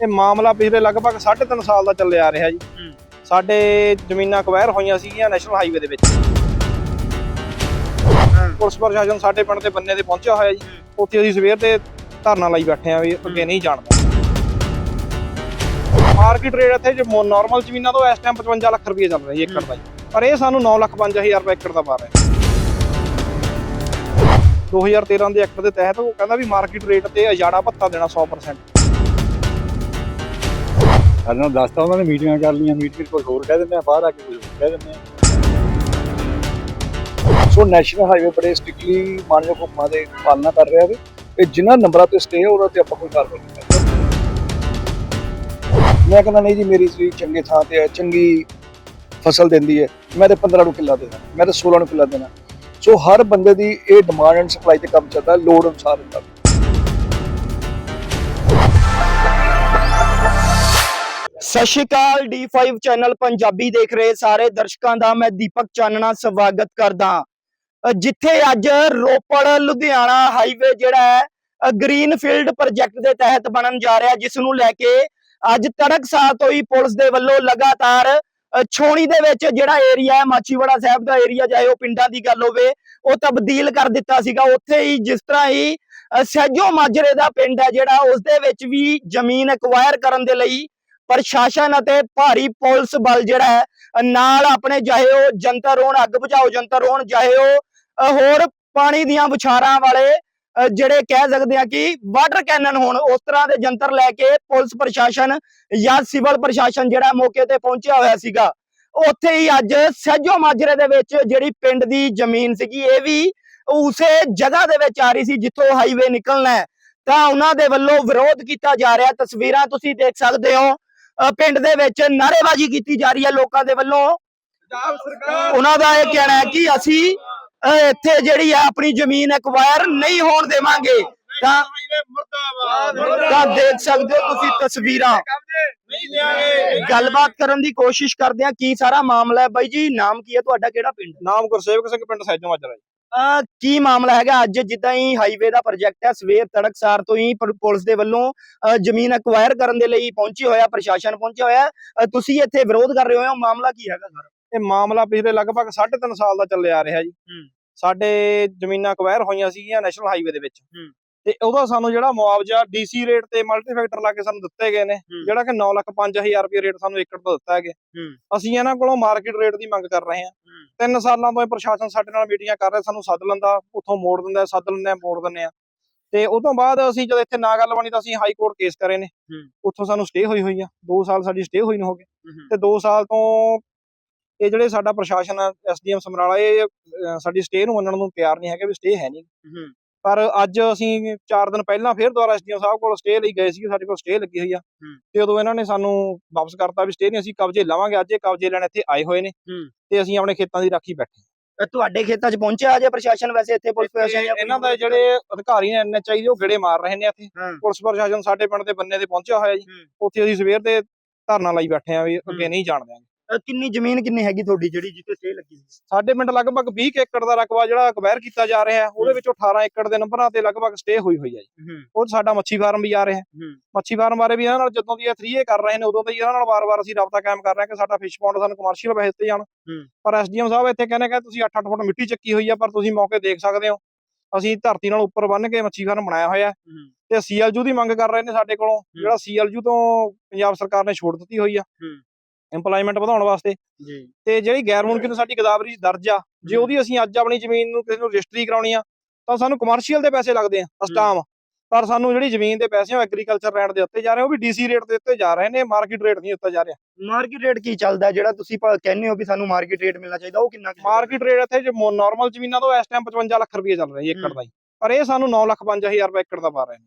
ਇਹ ਮਾਮਲਾ ਪਿਛਲੇ ਲਗਭਗ 3.5 ਸਾਲ ਦਾ ਚੱਲਿਆ ਆ ਰਿਹਾ ਜੀ। ਸਾਡੇ ਜ਼ਮੀਨਾਂ ਅਕਵਾਇਰ ਹੋਈਆਂ ਸੀਗੀਆਂ ਨੈਸ਼ਨਲ ਹਾਈਵੇ ਦੇ ਵਿੱਚ। ਪੁਲਿਸ ਪ੍ਰਸ਼ਾਸਨ ਸਾਡੇ ਪਿੰਡ ਦੇ ਬੰਨੇ ਤੇ ਪਹੁੰਚਿਆ ਹੋਇਆ ਜੀ। ਉੱਥੇ ਅਸੀਂ ਸਵੇਰ ਤੇ ਧਰਨਾ ਲਾਈ ਬੈਠੇ ਆ ਵੀ ਅੱਗੇ ਨਹੀਂ ਜਾਣਦਾ ਮਾਰਕੀਟ ਰੇਟ ਇੱਥੇ ਜੋ ਨਾਰਮਲ ਜ਼ਮੀਨਾਂ ਤੋਂ ਇਸ ਟਾਈਮ 55 ਲੱਖ ਰੁਪਏ ਚੱਲ ਰਿਹਾ ਜੀ ਏਕੜ ਦਾ ਜੀ। ਪਰ ਇਹ ਸਾਨੂੰ 9 ਲੱਖ 5000 ਰੁਪਏ ਏਕੜ ਦਾ ਪਾ ਰਿਹਾ। 2013 ਦੇ ਐਕਟ ਦੇ ਤਹਿਤ ਉਹ ਕਹਿੰਦਾ ਵੀ ਮਾਰਕੀਟ ਰੇਟ ਤੇ ਅਜਾੜਾ ਭੱਤਾ ਦੇਣਾ 100% ਸਾਡੇ ਨਾਲ ਦੱਸਤਾ, ਉਹਨਾਂ ਨੇ ਮੀਟਿੰਗਾਂ ਕਰ ਲਈਆਂ, ਮੀਟਿੰਗ ਕੁਝ ਹੋਰ ਕਹਿ ਦਿੰਦੇ ਆ, ਬਾਹਰ ਆ ਕੇ ਕੁਝ ਹੋਰ ਕਹਿ ਦਿੰਦੇ ਆ। ਸੋ ਨੈਸ਼ਨਲ ਹਾਈਵੇ ਬੜੇ ਸਟ੍ਰਿਕਟਲੀ ਮਾਨਯੋਗ ਹੁਕਮਾਂ ਦੇ ਪਾਲਣਾ ਕਰ ਰਿਹਾ ਵੇ ਤੇ ਜਿਨ੍ਹਾਂ ਨੰਬਰਾਂ ਤੇ ਸਟੇ ਉਹਨਾਂ ਤੇ ਆਪਾਂ ਕੋਈ ਕਾਰਵਾਈ ਨਹੀਂ ਕਰਦੇ ਮੈਂ ਕਹਿੰਦਾ, ਨਹੀਂ ਜੀ, ਮੇਰੀ ਜ਼ਮੀਨ ਚੰਗੇ ਥਾਂ ਤੇ ਹੈ ਚੰਗੀ ਫਸਲ ਦਿੰਦੀ ਹੈ। ਮੈਂ ਤੇ 15 ਨੂੰ ਕਿੱਲਾ ਦੇਣਾ ਮੈਂ ਤੇ 16 ਨੂੰ ਕਿੱਲਾ ਦੇਣਾ। ਸੋ ਹਰ ਬੰਦੇ ਦੀ ਇਹ ਡਿਮਾਂਡ ਐਂਡ ਸਪਲਾਈ ਤੇ ਕੰਮ ਚੱਲਦਾ, ਲੋੜ ਅਨੁਸਾਰ ਹੁੰਦਾ। ਸਤਿ ਸ਼੍ਰੀ ਅਕਾਲ D5 ਚੈਨਲ ਪੰਜਾਬੀ ਦੇਖ ਰਹੇ ਸਾਰੇ ਦਰਸ਼ਕਾਂ ਦਾ ਮੈਂ ਦੀਪਕ ਚਾਨਣਾ ਸਵਾਗਤ ਕਰਦਾ ਜਿੱਥੇ ਅੱਜ ਰੋਪੜ, ਲੁਧਿਆਣਾ ਹਾਈਵੇ ਜਿਹੜਾ ਹੈ ਗ੍ਰੀਨਫੀਲਡ ਪ੍ਰੋਜੈਕਟ ਦੇ ਤਹਿਤ ਬਣਨ ਜਾ ਰਿਹਾ, ਜਿਸ ਨੂੰ ਲੈ ਕੇ ਅੱਜ ਤੜਕਸਾਰ ਤੋਂ ਹੀ ਪੁਲਿਸ ਦੇ ਵੱਲੋਂ ਲਗਾਤਾਰ ਛੋਣੀ ਦੇ ਵਿੱਚ ਜਿਹੜਾ ਏਰੀਆ ਹੈ ਮਾਚੀਵਾੜਾ ਸਾਹਿਬ ਦਾ ਏਰੀਆ ਚਾਹੇ ਉਹ ਪਿੰਡਾਂ ਦੀ ਗੱਲ ਹੋਵੇ, ਉਹ ਤਬਦੀਲ ਕਰ ਦਿੱਤਾ ਸੀਗਾ। ਉੱਥੇ ਹੀ ਜਿਸ ਤਰ੍ਹਾਂ ਹੀ ਸਹਿਜੋ ਮਾਜਰੇ ਦਾ ਪਿੰਡ ਹੈ ਜਿਹੜਾ, ਉਸ ਦੇ ਵਿੱਚ ਵੀ ਜ਼ਮੀਨ ਐਕਵਾਇਰ ਕਰਨ ਦੇ ਲਈ ਪ੍ਰਸ਼ਾਸਨ ਅਤੇ ਭਾਰੀ ਪੁਲਿਸ ਬਲ ਜਿਹੜਾ ਹੈ ਨਾਲ ਆਪਣੇ ਚਾਹੇ ਉਹ ਜੰਤਰ ਹੋਣ, ਅੱਗ ਬੁਝਾਓ ਜੰਤਰ ਹੋਣ, ਚਾਹੇ ਉਹ ਹੋਰ ਪਾਣੀ ਦੀਆਂ ਵਿਛਾਰਾਂ ਵਾਲੇ ਜਿਹੜੇ ਕਹਿ ਸਕਦੇ ਆ ਕਿ ਵਾਟਰ ਕੈਨਨ ਹੋਣ, ਉਸ ਤਰ੍ਹਾਂ ਦੇ ਜੰਤਰ ਲੈ ਕੇ ਪੁਲਿਸ ਪ੍ਰਸ਼ਾਸਨ ਜਾਂ ਸਿਵਲ ਪ੍ਰਸ਼ਾਸਨ ਜਿਹੜਾ ਮੌਕੇ ਤੇ ਪਹੁੰਚਿਆ ਹੋਇਆ ਸੀਗਾ। ਉੱਥੇ ਹੀ ਅੱਜ ਸਹਿਜੋ ਮਾਜਰੇ ਦੇ ਵਿੱਚ ਜਿਹੜੀ ਪਿੰਡ ਦੀ ਜ਼ਮੀਨ ਸੀਗੀ, ਇਹ ਵੀ ਉਸੇ ਜਗ੍ਹਾ ਦੇ ਵਿੱਚ ਆ ਰਹੀ ਸੀ ਜਿੱਥੋਂ ਹਾਈਵੇ ਨਿਕਲਣਾ ਤਾਂ ਉਹਨਾਂ ਦੇ ਵੱਲੋਂ ਵਿਰੋਧ ਕੀਤਾ ਜਾ ਰਿਹਾ। ਤਸਵੀਰਾਂ ਤੁਸੀਂ ਦੇਖ ਸਕਦੇ ਹੋ। ਪਿੰਡ ਦੇ ਵਿੱਚ ਨਾਅਰੇਬਾਜ਼ੀ ਕੀਤੀ ਜਾ ਰਹੀ ਹੈ ਲੋਕਾਂ ਦੇ ਵੱਲੋਂ। ਉਹਨਾਂ ਦਾ ਇਹ ਕਹਿਣਾ ਹੈ ਕਿ ਅਸੀਂ ਇੱਥੇ ਜਿਹੜੀ ਆ ਆਪਣੀ ਜ਼ਮੀਨ ਐਕਵਾਇਰ ਨਹੀਂ ਹੋਣ ਦੇਵਾਂਗੇ। ਤਾਂ ਤਾਂ ਦੇਖ ਸਕਦੇ ਹੋ ਤੁਸੀਂ ਤਸਵੀਰਾਂ। ਗੱਲਬਾਤ ਕਰਨ ਦੀ ਕੋਸ਼ਿਸ਼ ਕਰਦੇ ਆ ਕੀ ਸਾਰਾ ਮਾਮਲਾ ਹੈ? ਬਾਈ ਜੀ, ਨਾਮ ਕੀ ਹੈ ਤੁਹਾਡਾ? ਕਿਹੜਾ ਪਿੰਡ? ਨਾਮ ਗੁਰਸੇਵਕ ਸਿੰਘ, ਪਿੰਡ ਸੈਜੋ ਮਾਜਰਾ ਜੀ। ਕੀ ਮਾਮਲਾ ਹੈਗਾ? ਅੱਜ ਜਿੱਦਾਂ ਹੀ ਹਾਈਵੇ ਦਾ ਪ੍ਰੋਜੈਕਟ ਹੈ ਸਵੇਰ ਤੜਕਸਾਰ ਤੋਂ ਹੀ ਪੁਲਿਸ ਦੇ ਵੱਲੋਂ ਜ਼ਮੀਨ ਐਕਵਾਇਰ ਕਰਨ ਦੇ ਲਈ ਪਹੁੰਚੀ ਹੋਇਆ ਪ੍ਰਸ਼ਾਸਨ ਪਹੁੰਚਿਆ ਹੋਇਆ ਤੁਸੀਂ ਇੱਥੇ ਵਿਰੋਧ ਕਰ ਰਹੇ ਹੋ ਮਾਮਲਾ ਕੀ ਹੈਗਾ ਸਰ? ਇਹ ਮਾਮਲਾ ਪਿਛਲੇ ਲਗਭਗ 3.5 ਸਾਲ ਦਾ ਚੱਲਿਆ ਆ ਰਿਹਾ ਜੀ। ਸਾਡੇ ਜ਼ਮੀਨਾਂ ਅਕਵਾਇਰ ਹੋਈਆਂ ਸੀਗੀਆਂ ਨੈਸ਼ਨਲ ਹਾਈਵੇ ਦੇ ਵਿੱਚ। ਤੇ ਉਹਦਾ ਸਾਨੂੰ ਜਿਹੜਾ ਮੁਆਵਜ਼ਾ ਡੀਸੀ ਰੇਟ ਤੇ ਮਲਟੀਫੈਕਟਰ ਲਾ ਕੇ ਸਾਨੂੰ ਦਿੱਤੇ ਗਏ ਨੇ। ਜਿਹੜਾ ਕਿ 9 ਲੱਖ 5000 ਰੁਪਏ ਰੇਟ ਸਾਨੂੰ ਏਕੜ ਦਾ ਦਿੱਤਾ ਹੈਗਾ ਹੂੰ। ਅਸੀਂ ਇਹਨਾਂ ਕੋਲੋਂ ਮਾਰਕੀਟ ਰੇਟ ਦੀ ਮੰਗ ਕਰ ਰਹੇ ਹਾਂ। ਤਿੰਨ ਸਾਲਾਂ ਤੋਂ ਇਹ ਪ੍ਰਸ਼ਾਸਨ ਸਾਡੇ ਨਾਲ ਮੀਟਿੰਗਾਂ ਕਰ ਰਿਹਾ ਸਾਨੂੰ ਸੱਦ ਲੈਂਦਾ ਉੱਥੋਂ ਮੋੜ ਦਿੰਦਾ ਸੱਦ ਲੈਂਦੇ ਮੋੜ ਦਿੰਦੇ ਆ ਤੇ ਉਹ ਤੋਂ ਬਾਅਦ ਅਸੀਂ ਜਦ ਇੱਥੇ ਨਾ ਗੱਲ ਬਣੀ ਤਾਂ ਅਸੀਂ ਹਾਈ ਕੋਰਟ ਕੇਸ ਕਰੇ ਨੇ। ਉੱਥੋਂ ਸਾਨੂੰ ਸਟੇ ਹੋਈ ਹੋਈ ਆ। 2 ਸਾਲ ਸਾਡੀ ਸਟੇ ਹੋਈ ਨੂੰ ਹੋ ਗਏ ਤੇ 2 ਸਾਲ ਤੋਂ ਇਹ ਜਿਹੜੇ ਸਾਡਾ ਪ੍ਰਸ਼ਾਸਨ ਐਸਡੀਐਮ ਸਮਰਾਲਾ ਇਹ ਸਾਡੀ ਸਟੇ ਨੂੰ ਮੰਨਣ ਨੂੰ ਤਿਆਰ ਨਹੀਂ ਹੈਗੇ ਵੀ ਸਟੇ ਹੈ ਨਹੀਂ ਪਰ ਅੱਜ ਅਸੀਂ 4 ਦਿਨ ਪਹਿਲਾਂ ਫੇਰ ਦੁਬਾਰਾ ਐਸਡੀਐਮ ਸਾਹਿਬ ਕੋਲ ਸਟੇ ਲਈ ਗਏ ਸੀ ਸਾਡੇ ਕੋਲ ਸਟੇ ਲੱਗੀ ਹੋਈ ਆ। ਤੇ ਉਦੋਂ ਇਹਨਾਂ ਨੇ ਸਾਨੂੰ ਵਾਪਸ ਕਰਤਾ ਵੀ ਸਟੇ ਨਹੀਂ ਅਸੀਂ ਕਬਜ਼ੇ ਲਵਾਂਗੇ ਅੱਜ ਇਹ ਕਬਜ਼ੇ ਲੈਣ ਇੱਥੇ ਆਏ ਹੋਏ ਨੇ। ਤੇ ਅਸੀਂ ਆਪਣੇ ਖੇਤਾਂ ਦੀ ਰਾਖੀ ਬੈਠੇ ਤੁਹਾਡੇ ਖੇਤਾਂ 'ਚ ਪਹੁੰਚਿਆ ਅਜੇ ਪ੍ਰਸ਼ਾਸਨ ਵੈਸੇ ਇੱਥੇ ਪੁਲਿਸ ਪ੍ਰਸ਼ਾਸਨ ਇਹਨਾਂ ਦੇ ਜਿਹੜੇ ਅਧਿਕਾਰੀ ਨੇ ਐਨਐਚਆਈ ਦੇ ਉਹ ਗੇੜੇ ਮਾਰ ਰਹੇ ਨੇ ਇੱਥੇ। ਪੁਲਿਸ ਪ੍ਰਸ਼ਾਸਨ ਸਾਡੇ ਪਿੰਡ ਦੇ ਬੰਨੇ ਤੇ ਪਹੁੰਚਿਆ ਹੋਇਆ ਜੀ। ਉੱਥੇ ਅਸੀਂ ਸਵੇਰ ਤੇ ਧਰਨਾ ਲਾਈ ਬੈਠੇ ਆ ਵੀ ਅੱਗੇ। ਨਹੀਂ ਜਾਣ ਦਿਆਂਗੇ। ਅਹ ਕਿੰਨੀ ਜ਼ਮੀਨ ਕਿੰਨੀ ਹੈਗੀ ਤੁਹਾਡੀ ਜਿਹੜੀ ਜਿੱਥੇ ਸਟੇ ਲੱਗੀ ਸੀ ਸਾਡੇ ਪਿੰਡ ਲਗਭਗ 20 ਕੁ ਏਕੜ ਦਾ ਰਕਬਾ ਜਿਹੜਾ ਅਕਵਾਇਰ ਕੀਤਾ ਜਾ ਰਿਹਾ ਹੈ ਉਹਦੇ ਵਿੱਚੋਂ 18 ਏਕੜ ਦੇ ਨੰਬਰਾਂ ਤੇ ਲਗਭਗ ਸਟੇ ਹੋਈ ਹੋਈ ਹੈ ਜੀ। ਉਹ ਸਾਡਾ ਮੱਛੀ ਫਾਰਮ ਵੀ ਆ ਰਿਹਾ ਹੈ। ਮੱਛੀ ਫਾਰਮ ਬਾਰੇ ਵੀ ਇਹਨਾਂ ਨਾਲ ਜਦੋਂ ਦੀ ਇਹ 3A ਕਰ ਰਹੇ ਨੇ ਉਦੋਂ ਤੋਂ ਹੀ ਇਹਨਾਂ ਨਾਲ ਵਾਰ-ਵਾਰ ਅਸੀਂ ਰਾਬਤਾ ਕਾਇਮ ਕਰ ਰਹੇ ਹਾਂ ਕਿ ਸਾਡਾ ਫਿਸ਼ ਪੌਂਡ ਸਾਨੂੰ ਕਮਰਸ਼ੀਅਲ ਬੇਸ ਤੇ ਜਾਣ। ਪਰ ਐਸਡੀਐਮ ਸਾਹਿਬ ਇੱਥੇ ਕਹਿੰਦੇ ਕਿ ਤੁਸੀਂ 8-8 ਫੁੱਟ ਮਿੱਟੀ ਚੱਕੀ ਹੋਈ ਆ ਪਰ ਤੁਸੀਂ ਮੌਕੇ ਦੇਖ ਸਕਦੇ ਹੋ। ਅਸੀਂ ਧਰਤੀ ਨਾਲ ਉੱਪਰ ਬੰਨ ਕੇ ਮੱਛੀ ਫਾਰਮ ਬਣਾਇਆ ਹੋਇਆ ਤੇ ਸੀਐਲਯੂ ਦੀ ਮੰਗ ਕਰ ਰਹੇ ਨੇ ਸਾਡੇ ਕੋਲੋਂ। ਜਿਹੜਾ ਸੀਐਲਯੂ ਤੋਂ ਪੰਜਾਬ ਸਰਕਾਰ ਨੇ ਛੋਟ ਦਿੱਤੀ ਹੋਈ ਆ। ਇੰਪਲੋਇਮੈਂਟ ਵਧਾਉਣ ਵਾਸਤੇ। ਜੀ। ਤੇ ਜਿਹੜੀ ਗੈਰ ਮੁਮਕਿਨ ਸਾਡੀ ਗਦਾਵਰੀ ਦਰਜ ਆ ਜੇ। ਉਹਦੀ ਅਸੀਂ ਅੱਜ ਆਪਣੀ ਜ਼ਮੀਨ ਨੂੰ ਕਿਸੇ ਨੂੰ ਰਜਿਸਟਰੀ ਕਰਾਉਣੀ ਆ ਤਾਂ ਸਾਨੂੰ ਕਮਰਸ਼ੀਅਲ ਦੇ ਪੈਸੇ ਲੱਗਦੇ ਆ ਅਸਟਾਮ ਪਰ ਸਾਨੂੰ ਜਿਹੜੀ ਜ਼ਮੀਨ ਦੇ ਪੈਸੇ ਉਹ ਐਗਰੀਕਲਚਰ ਰੈਂਟ ਦੇ ਉੱਤੇ ਜਾ ਰਹੇ ਉਹ ਵੀ ਡੀਸੀ ਰੇਟ ਦੇ ਉੱਤੇ ਜਾ ਰਹੇ ਨੇ ਮਾਰਕੀਟ ਰੇਟ ਨਹੀਂ ਉੱਤੇ ਜਾ ਰਿਹਾ। ਮਾਰਕੀਟ ਰੇਟ ਕੀ ਚੱਲਦਾ? ਜਿਹੜਾ ਤੁਸੀਂ ਕਹਿੰਦੇ ਹੋ ਵੀ ਸਾਨੂੰ ਮਾਰਕੀਟ ਰੇਟ ਮਿਲਣਾ ਚਾਹੀਦਾ ਉਹ ਕਿੰਨਾ? ਮਾਰਕੀਟ ਰੇਟ ਇੱਥੇ ਜੋ ਨਾਰਮਲ ਜ਼ਮੀਨਾਂ ਤੋਂ ਇਸ ਟਾਈਮ 55 ਲੱਖ ਰੁਪਏ ਚੱਲ ਰਿਹਾ ਏਕੜ ਦਾ ਪਰ ਇਹ ਸਾਨੂੰ 9 ਲੱਖ 5000 ਰੁਪਏ ਏਕੜ ਦਾ ਪਾ ਰਹੇ ਨੇ।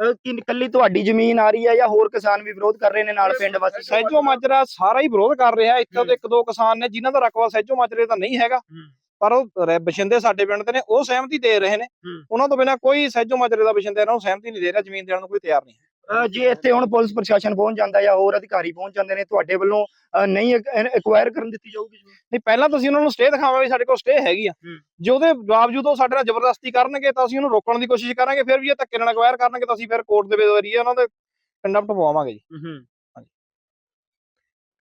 ਹੂੰ ਅਹ ਕਿੰਨ ਕੱਲੀ ਤੁਹਾਡੀ ਜ਼ਮੀਨ ਆ ਰਹੀ ਹੈ ਜਾਂ ਹੋਰ ਕਿਸਾਨ ਵੀ ਵਿਰੋਧ ਕਰ ਰਹੇ ਨੇ ਨਾਲ ਪਿੰਡ ਵਾਸੀ? ਸਹਿਜੋ ਮਾਜਰਾ ਸਾਰਾ ਹੀ ਵਿਰੋਧ ਕਰ ਰਿਹਾ। ਇੱਥੇ ਤੇ ਇੱਕ ਦੋ ਕਿਸਾਨ ਨੇ ਜਿਨ੍ਹਾਂ ਦਾ ਰਕਬਾ ਸਹਿਜੋ ਮਾਜਰੇ ਦਾ ਨਹੀਂ ਹੈਗਾ। ਪਰ ਉਹ ਰ- ਬਸ਼ਿੰਦੇ ਸਾਡੇ ਪਿੰਡ ਦੇ ਨੇ ਉਹ ਸਹਿਮਤੀ ਦੇ ਰਹੇ ਨੇ। ਉਹਨਾਂ ਤੋਂ ਬਿਨਾ ਕੋਈ ਸਹਿਜੋ ਮਾਜਰੇ ਦਾ ਬਸ਼ਿੰਦੇ ਇਹਨਾਂ ਨੂੰ ਸਹਿਮਤੀ ਨਹੀਂ ਦੇ ਰਿਹਾ ਜ਼ਮੀਨ ਦੇਣ ਨੂੰ ਕੋਈ ਤਿਆਰ ਨਹੀਂ ਜੇ ਇੱਥੇ ਹੁਣ ਪੁਲਿਸ ਪ੍ਰਸ਼ਾਸਨ ਪਹੁੰਚ ਜਾਂਦਾ ਜਾਂ ਹੋਰ ਅਧਿਕਾਰੀ ਪਹੁੰਚ ਜਾਂਦੇ ਨੇ ਤੁਹਾਡੇ ਵੱਲੋਂ ਨਹੀਂ ਐਕਵਾਇਰ ਕਰਨ ਦਿੱਤੀ ਜਾਊਗੀ ਨਹੀਂ ਪਹਿਲਾਂ ਤੁਸੀਂ ਉਹਨਾਂ ਨੂੰ ਸਟੇ ਦਿਖਾਵਾਂਗੇ ਵੀ ਸਾਡੇ ਕੋਲ ਸਟੇ ਹੈਗੀ ਆ। ਜੇ ਉਹਦੇ ਬਾਵਜੂਦ ਉਹ ਸਾਡੇ ਨਾਲ ਜ਼ਬਰਦਸਤੀ ਕਰਨਗੇ ਤਾਂ ਅਸੀਂ ਉਹਨੂੰ ਰੋਕਣ ਦੀ ਕੋਸ਼ਿਸ਼ ਕਰਾਂਗੇ ਫਿਰ ਵੀ ਇਹ ਧੱਕੇ ਨਾਲ ਅਕਵਾਇਰ ਕਰਨਗੇ ਤਾਂ ਅਸੀਂ ਫਿਰ ਕੋਰਟ ਦੇ ਵੇਰੀਏ ਉਹਨਾਂ ਦੇ ਪਿੰਡਾਂ ਪਟਵਾਵਾਂਗੇ ਜੀ।